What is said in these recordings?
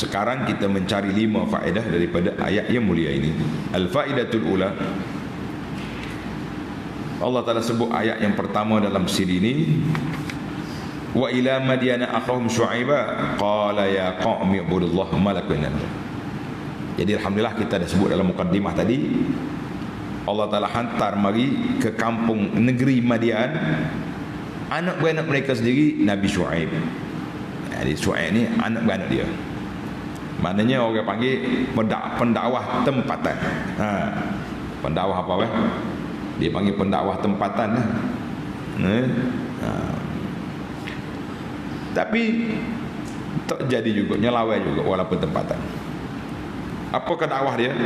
sekarang kita mencari lima faedah daripada ayat yang mulia ini. Al-faidatul ula. Allah Taala sebut ayat yang pertama dalam siri ini. Wa ila madyana akhahum syuaiba qala ya qaumi ibudullah malakum jadi alhamdulillah kita dah sebut dalam mukaddimah tadi Allah Taala hantar mari ke kampung negeri Madian anak beranak mereka sendiri Nabi Shu'aib. Jadi Shu'aib ni anak beranak dia maknanya orang panggil pendakwah tempatan ha. pendakwah apa weh dia panggil pendakwah tempatan lah. Eh? Ha. Tapi tak jadi juga nyelawai juga walaupun tempatan. Apakah dakwah dia?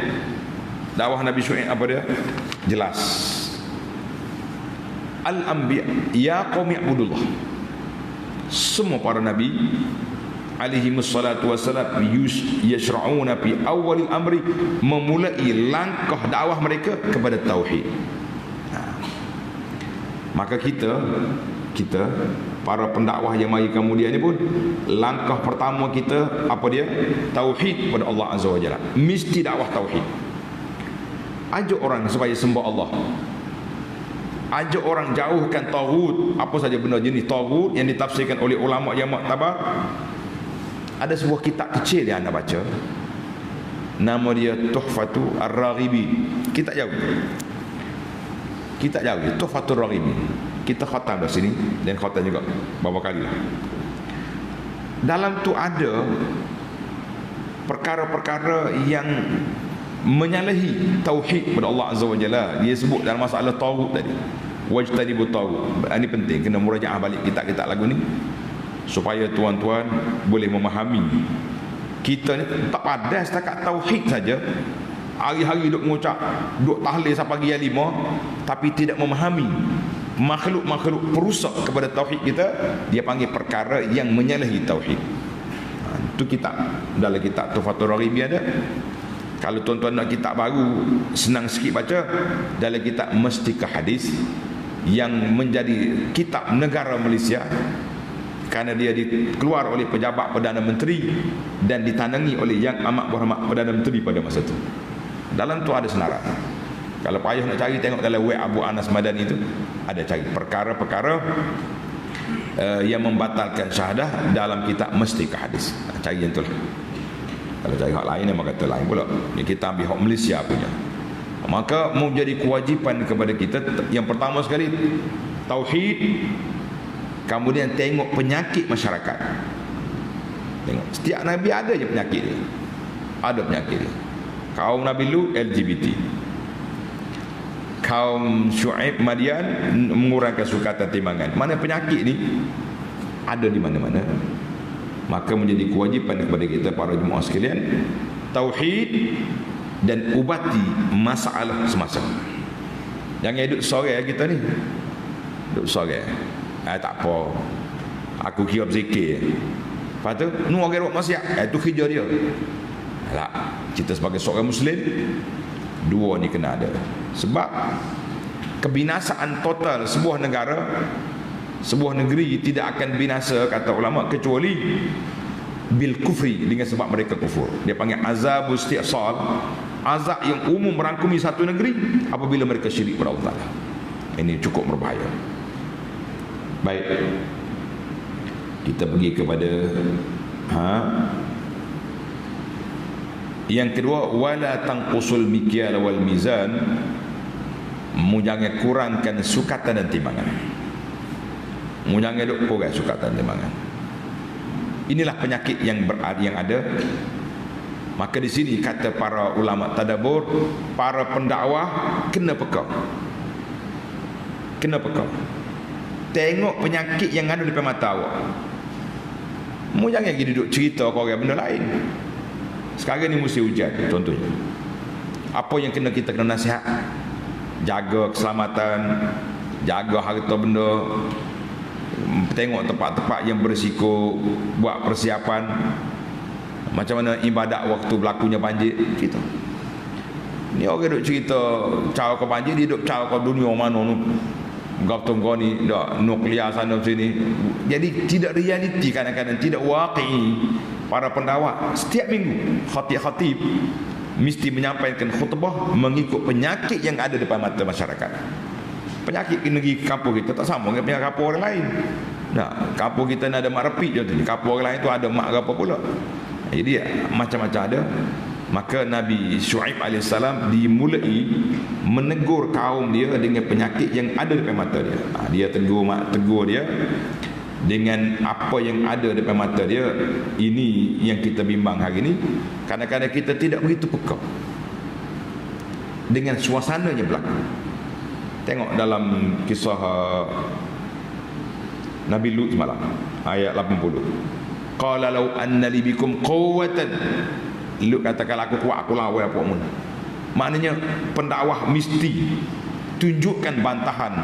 Dakwah Nabi Syuaib apa dia? Jelas. Al-anbiya ya qaumi. Semua para nabi alaihi wassalatu wassalam yashra'una fi awal amri memulai langkah dakwah mereka kepada tauhid. Maka kita kita para pendakwah yang mari kemudian ni pun langkah pertama kita apa dia? Tauhid kepada Allah azza wajalla mesti dakwah tauhid. Ajak orang supaya sembah Allah. Ajak orang jauhkan tagut. Apa saja benda jenis tagut yang ditafsirkan oleh ulama yang muktabar ada sebuah kitab kecil yang anda baca. Nama dia Tuhfatu Ar-Raghibi kita jauh. Kita jauh Tuhfatur Raghib kita khatam dah sini dan khatam juga beberapa kali lah. Dalam tu ada perkara-perkara yang menyalahi tauhid kepada Allah Azza wa Jalla. Dia sebut dalam masalah tauhid tadi. Wajtanibu tauhid ini penting kena murajaah balik kitab-kitab lagu ni supaya tuan-tuan boleh memahami. Kita ni tak padas setakat tauhid saja. Hari-hari duk mengucap duk tahlil sampai pagi yang lima tapi tidak memahami. Makhluk-makhluk perusak kepada tauhid kita dia panggil perkara yang menyalahi tauhid. Ha, itu kitab. Dalam kitab Tufatul Raribi ada. Kalau tuan-tuan nak kitab baru senang sikit baca. Dalam kitab Mestika Hadis yang menjadi kitab negara Malaysia kerana dia dikeluar oleh pejabat Perdana Menteri dan ditandangi oleh Yang Amat Berhormat Perdana Menteri pada masa itu dalam tu ada senarai. Kalau payah nak cari tengok dalam web Abu Anas Madani itu ada cari perkara-perkara uh, yang membatalkan syahadah dalam kitab mesti ke hadis cari yang itulah kalau cari hak lain memang kata lain pula. Ini kita ambil hak Malaysia punya. Maka menjadi kewajipan kepada kita yang pertama sekali tauhid kemudian tengok penyakit masyarakat. Tengok setiap nabi ada je penyakit dia. Ada penyakit dia. Kaum Nabi Lut LGBT kaum Shu'aib Madian mengurangkan sukatan timbangan. Mana penyakit ni? Ada di mana-mana. Maka menjadi kewajipan kepada kita para jemaah sekalian tauhid dan ubati masalah semasa. Jangan hidup sore kita ni. Hidup sore eh, tak apa. Aku kira berzikir. Lepas tu nu orang buat maksiat. Eh, itu kerja dia. Lah kita sebagai seorang muslim dua ni kena ada. Sebab kebinasaan total sebuah negara sebuah negeri tidak akan binasa kata ulama kecuali bil kufri dengan sebab mereka kufur. Dia panggil azab isti'sal azab yang umum merangkumi satu negeri apabila mereka syirik kepada Allah ini cukup berbahaya baik. Kita pergi kepada ha? Yang kedua wala tanqusul mikyal wal mizan. Mu jangan kurangkan sukatan dan timbangan. Mu jangan kurang sukatan dan timbangan. Inilah penyakit yang berada yang ada. Maka di sini kata para ulama tadabbur para pendakwah kena peka. Kena peka tengok penyakit yang ada depan mata awak mu jangan pergi duduk cerita kau orang benda lain sekarang ni musim hujan contohnya. Apa yang kena kita kena nasihat? Jaga keselamatan, jaga harta benda, tengok tempat-tempat yang berisiko, buat persiapan. Macam mana ibadat waktu berlakunya banjir kita. Ni orang duk cerita cara kau banjir, dia duk cara kau dunia mana tu. Kau ni dak nuklear sana sini. Jadi tidak realiti kadang-kadang tidak waqi para pendakwa setiap minggu khatib-khatib mesti menyampaikan khutbah mengikut penyakit yang ada depan mata masyarakat. Penyakit di negeri kampung kita tak sama dengan penyakit kampung orang lain. Nah, kampung kita ni ada mak repit contohnya. Kampung orang lain tu ada mak apa pula. Jadi macam-macam ada. Maka Nabi Shu'aib AS dimulai menegur kaum dia dengan penyakit yang ada depan mata dia. Ha, dia tegur tegur dia dengan apa yang ada depan mata dia. Ini yang kita bimbang hari ini. Kadang-kadang kita tidak begitu peka dengan suasananya berlaku. Tengok dalam kisah uh, Nabi Lut semalam ayat 80 qala law anna li bikum quwwatan Kata kalau aku kuat aku lawan apa pun. Maknanya pendakwah mesti tunjukkan bantahan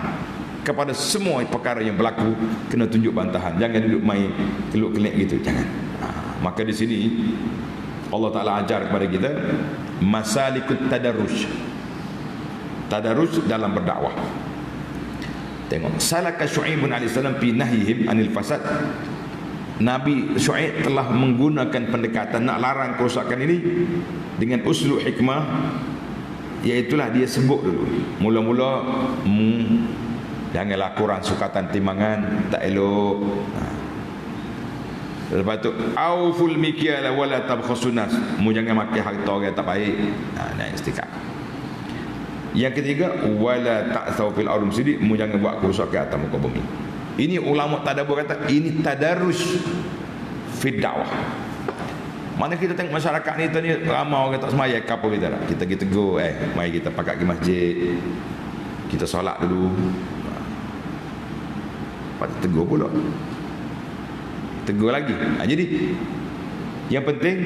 kepada semua perkara yang berlaku kena tunjuk bantahan. Jangan duduk main keluk kelik gitu jangan. Ha, maka di sini Allah Taala ajar kepada kita masalikut tadarruj. Tadarruj dalam berdakwah. Tengok salaka syuaib bin alaihissalam fi anil fasad Nabi Syuaib telah menggunakan pendekatan nak larang kerosakan ini dengan uslub hikmah iaitulah dia sebut dulu. Mula-mula hmm, Janganlah kurang sukatan timbangan Tak elok. Ha. Lepas tu Auful mikyal wala tabkhusunas Mu jangan makan harta orang tak baik. Ha, Nah istiqat Yang ketiga Wala ta'thaw fil arum sidik Mu jangan buat kerusakan atas muka bumi Ini ulama tadabur kata Ini tadarus Fid mana kita tengok masyarakat ni ni ramai orang tak semaya kapal kita lah. Kita kita go eh mari kita pakat ke masjid. Kita solat dulu. Patut tegur pula Tegur lagi ha, Jadi Yang penting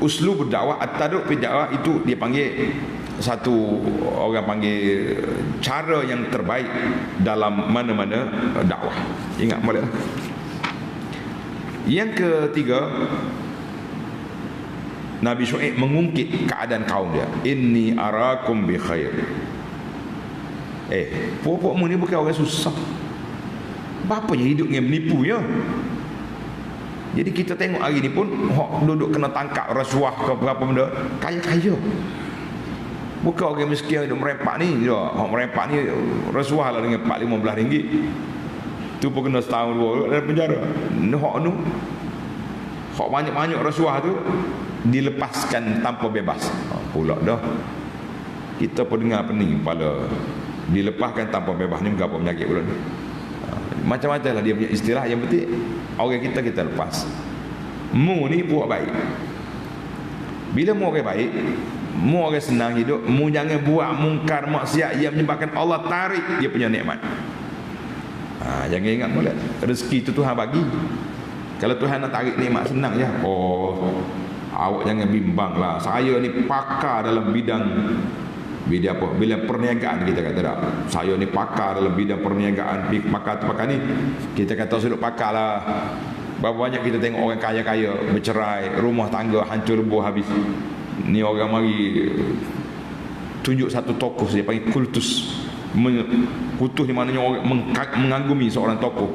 Uslu berdakwah At-taduk berdakwah Itu dia panggil Satu Orang panggil Cara yang terbaik Dalam mana-mana dakwah. Ingat boleh Yang ketiga Nabi Syu'ib mengungkit keadaan kaum dia. Inni arakum bi khair. Eh, puak-puakmu ni bukan orang susah. Apa yang hidup dengan menipu ya? Jadi kita tengok hari ni pun hok duduk kena tangkap rasuah ke apa benda kaya-kaya bukan orang miskin hidup merepak ni ya hok merepak ni rasuah lah dengan 4 15 ringgit. Tu pun kena setahun dua dalam penjara. Hok nu. Hok banyak-banyak rasuah tu dilepaskan tanpa bebas. Oh, pula dah. Kita pun dengar pening kepala. Dilepaskan tanpa bebas ni berapa penyakit pula ni. Macam-macam lah dia punya istilah. Yang penting orang kita kita lepas. Mu ni buat baik. Bila mu orang baik mu orang senang hidup mu jangan buat mungkar maksiat yang menyebabkan Allah tarik dia punya nikmat ha, jangan ingat boleh rezeki itu Tuhan bagi kalau Tuhan nak tarik nikmat senang je oh awak jangan bimbang lah saya ni pakar dalam bidang Bidang apa? Bila perniagaan kita kata tak. Saya ni pakar dalam bidang perniagaan. Pakar tu pakar ni. Kita kata sudut pakar lah. Berapa banyak kita tengok orang kaya-kaya bercerai. Rumah tangga hancur buah habis. Ni orang mari tunjuk satu tokoh dia panggil kultus. Kutus ni maknanya orang mengagumi seorang tokoh.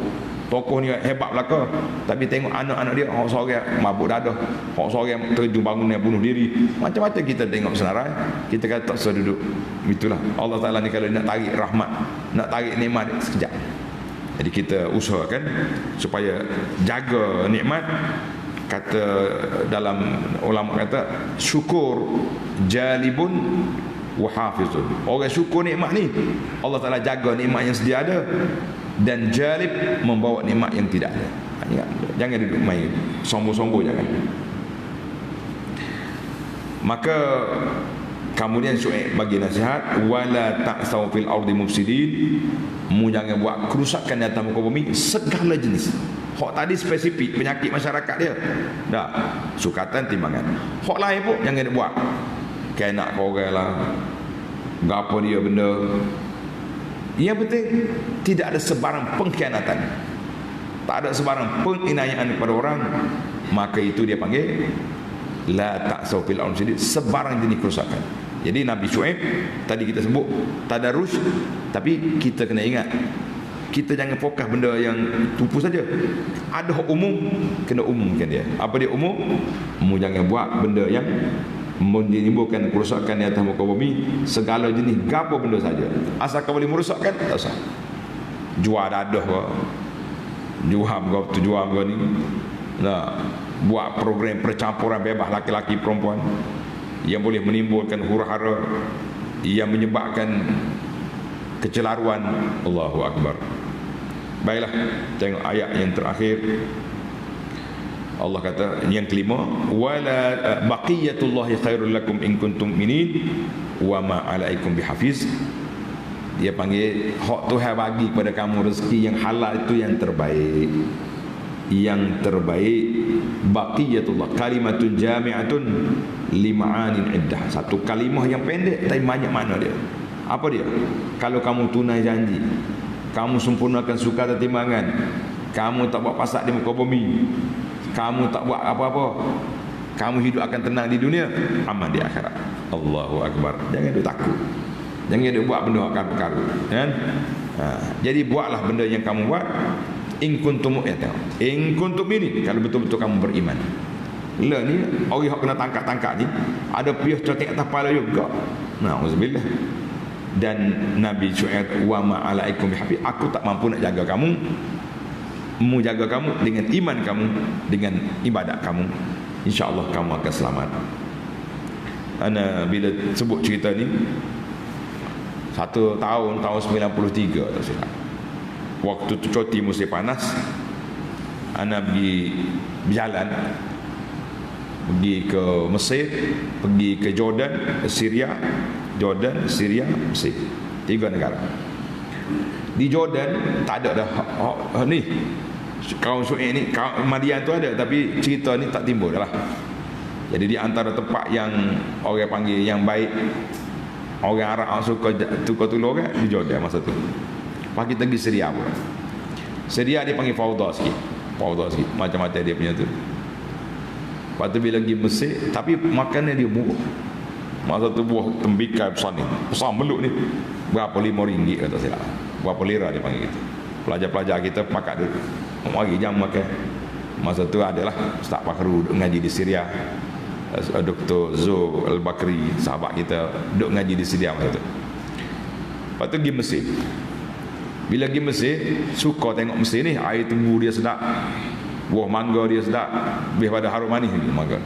Tokoh ni hebat belaka tapi tengok anak-anak dia hok seorang mabuk dadah. Hok seorang terjun bangun dia bunuh diri. Macam-macam kita tengok senarai kita kata tak seduduk itulah. Allah Taala ni kalau nak tarik rahmat nak tarik nikmat sekejap. Jadi kita usahakan supaya jaga nikmat kata dalam ulama kata syukur jalibun wahafizun orang syukur nikmat ni Allah Taala jaga nikmat yang sedia ada dan jalib membawa nikmat yang tidak ada. Ingat, jangan duduk main sombong-sombong jangan. Maka kemudian Syuaib bagi nasihat wala ta'sau fil ardi mufsidin mu jangan buat kerusakan di atas muka bumi segala jenis. Hak tadi spesifik penyakit masyarakat dia. Dah, sukatan timbangan. Hak lain pun jangan buat. Nak kau lah. Gapo dia benda yang penting tidak ada sebarang pengkhianatan. Tak ada sebarang penginayaan kepada orang, maka itu dia panggil la ta'sau fil aun sidid sebarang jenis kerusakan. Jadi Nabi Shu'aib tadi kita sebut tadarus tapi kita kena ingat kita jangan fokus benda yang tupu saja. Ada hak umum kena umumkan dia. Apa dia umum? Mu jangan buat benda yang menimbulkan kerusakan di atas muka bumi. Segala jenis gapo benda saja. Asalkan boleh merosakkan tak usah. Jual dadah ke jual kau tu jual kau ni. Nah buat program percampuran bebas laki-laki perempuan. Yang boleh menimbulkan huru-hara yang menyebabkan kecelaruan. Allahu Akbar baiklah tengok ayat yang terakhir. Allah kata yang kelima wala eh, baqiyatullahi khairul lakum in kuntum minin wa ma alaikum bihafiz. Dia panggil hak Tuhan bagi kepada kamu rezeki yang halal itu yang terbaik. Yang terbaik baqiyatullah kalimatun jami'atun lima'anin iddah. Satu kalimah yang pendek tapi banyak makna dia. Apa dia? Kalau kamu tunai janji kamu sempurnakan suka dan timbangan. Kamu tak buat pasak di muka bumi. Kamu tak buat apa-apa. Kamu hidup akan tenang di dunia aman di akhirat. Allahu Akbar. Jangan duk takut. Jangan duk buat benda akan perkara kan? Ha. jadi buatlah benda yang kamu buat. In kuntum ya tengok in kuntum ini kalau betul-betul kamu beriman. Lah ni orang yang kena tangkap-tangkap ni ada pius cotek atas kepala juga. Na'udzubillah dan Nabi Syuaib wa ma'alaikum bihafi aku tak mampu nak jaga kamu. Mu jaga kamu dengan iman kamu dengan ibadat kamu. Insyaallah kamu akan selamat. Ana bila sebut cerita ni satu tahun tahun 93 tak silap. Waktu tu cuti musim panas ana pergi berjalan pergi ke Mesir pergi ke Jordan Syria Jordan Syria Mesir. Tiga negara. Di Jordan tak ada dah ni. Kaum Su'id ni kaum Madian tu ada tapi cerita ni tak timbul dah lah. Jadi di antara tempat yang orang panggil yang baik orang Arab yang suka tukar tulur kan di Jordan masa tu. Kita pergi Syria pun. Syria dia panggil Fauda sikit. Fauda sikit macam-macam dia punya tu. Lepas tu bila pergi Mesir tapi makannya dia murah masa tu buah tembikar besar ni. Besar meluk ni berapa lima ringgit kata saya. Berapa lira dia panggil gitu. Pelajar-pelajar kita pakat dulu. Mari jam makan. Masa tu adalah Ustaz Fakru ngaji di Syria. Eh, Dr. Zo Al-Bakri sahabat kita duduk ngaji di Syria masa tu. Lepas tu pergi Mesir. Bila pergi Mesir suka tengok Mesir ni. Air tebu dia sedap. Buah mangga dia sedap. Lebih pada harum manis ni mangga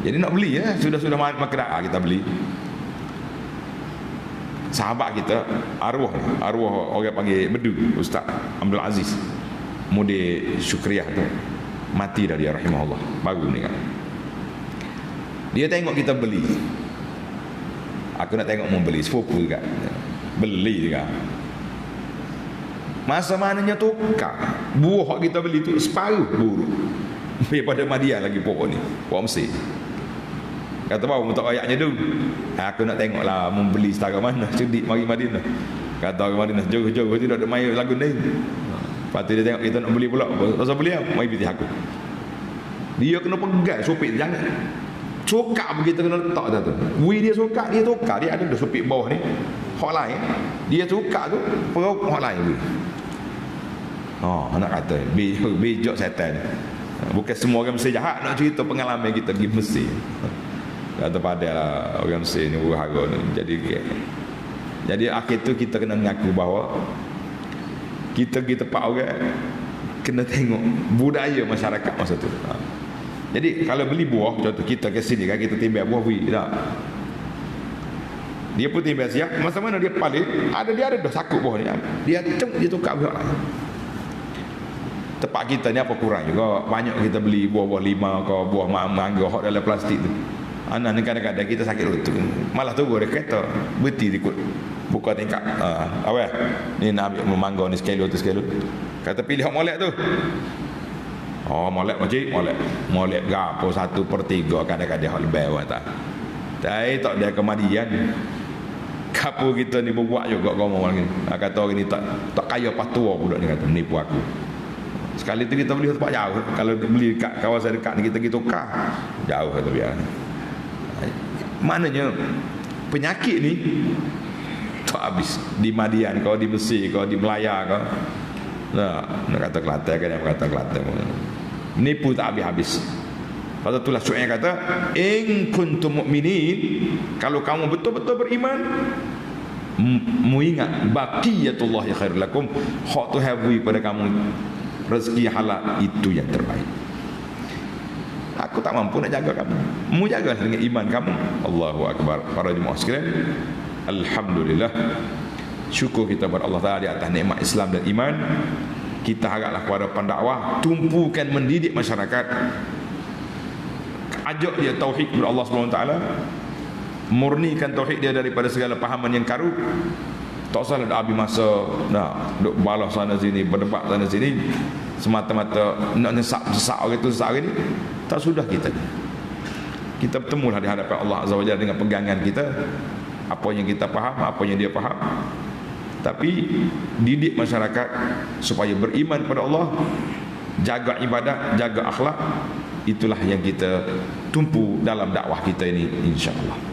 jadi nak beli ya sudah-sudah makan. Ah, kita beli. Sahabat kita arwah arwah orang panggil bedu ustaz Abdul Aziz. Mudi syukriah tu. Mati dah dia rahimahullah. Baru ni kan. Dia tengok kita beli. Aku nak tengok mau beli. Sepupu juga. Beli juga. Masa mananya tukar. Buah kita beli tu separuh buruk. Daripada Madia lagi pokok ni. Pokok Mesir Kata bawa untuk ayatnya tu. Aku nak tengok lah membeli setara mana. Cedik mari Madinah. Kata orang Madinah, jauh-jauh tidak ada main lagu ni. Lepas tu dia tengok kita nak beli pula. Pasal beli apa? Mari pergi aku. Dia kena pegang sopik jangan. Cokak begitu kena letak dah tu. Wi dia sokak, dia tukar. Dia ada sopik bawah ni. Hak lain. Dia cokak tu, perut hak lain. Wi. Oh, anak kata, bejok setan. Bukan semua orang mesti jahat nak cerita pengalaman kita pergi Mesir kata pada lah orang Mesir ni berharga ni. Jadi jadi akhir tu kita kena mengaku bahawa kita pergi tempat orang kena tengok budaya masyarakat masa tu. Ha. jadi kalau beli buah contoh kita ke sini kan kita timbang buah bui tak? Dia pun timbang siap. Masa mana dia paling ada dia ada dah sakut buah ni dia cem dia tukar buah. Lah tempat kita ni apa kurang juga. Banyak kita beli buah-buah lima ke buah mangga hot dalam plastik tu Anak ni kadang-kadang kita sakit lutut. Malah tu boleh kereta. Berhenti ikut. Buka tingkap. Uh, apa Ni nak ambil memanggau ni sekali tu sekali Kata pilih hak molek tu. Oh molek macam molek. Molek gapo satu per tiga kadang-kadang hak lebih awak tak. Tapi tak dia kemadian. Kapu kita ni berbuat juga kau mau lagi. Kata orang ni tak tak kaya patua budak ni kata menipu aku. Sekali tu kita beli tempat jauh. Kalau beli kat kawasan dekat ni kita pergi tukar. Jauh kata biar. Maknanya penyakit ni tak habis. Di Madian kau di Mesir kau di Melaya kau. Nah nak kata Kelantan kan yang kata Kelantan nipu tak habis-habis. Pasal itulah Syu'aib kata In kuntum mu'minin Kalau kamu betul-betul beriman Mu ingat Baqiyatullah ya khair lakum. Hak tu habui pada kamu. Rezeki halal itu yang terbaik Aku tak mampu nak jaga kamu. Mu jaga dengan iman kamu. Allahu Akbar. Para jemaah sekalian Alhamdulillah. Syukur kita kepada Allah Ta'ala Di atas nikmat Islam dan iman. Kita haraplah kepada pendakwah Tumpukan mendidik masyarakat. Ajak dia tauhid kepada Allah Subhanahu taala. Murnikan tauhid dia daripada segala pahaman yang karut tak usah ada habis masa nak duk balas sana sini berdebat sana sini. Semata-mata nak sesak sesak orang itu sesak orang ini tak sudah kita. Kita bertemulah di hadapan Allah Azza wa dengan pegangan kita. Apa yang kita faham apa yang dia faham. Tapi didik masyarakat supaya beriman kepada Allah jaga ibadat jaga akhlak itulah yang kita tumpu dalam dakwah kita ini insyaallah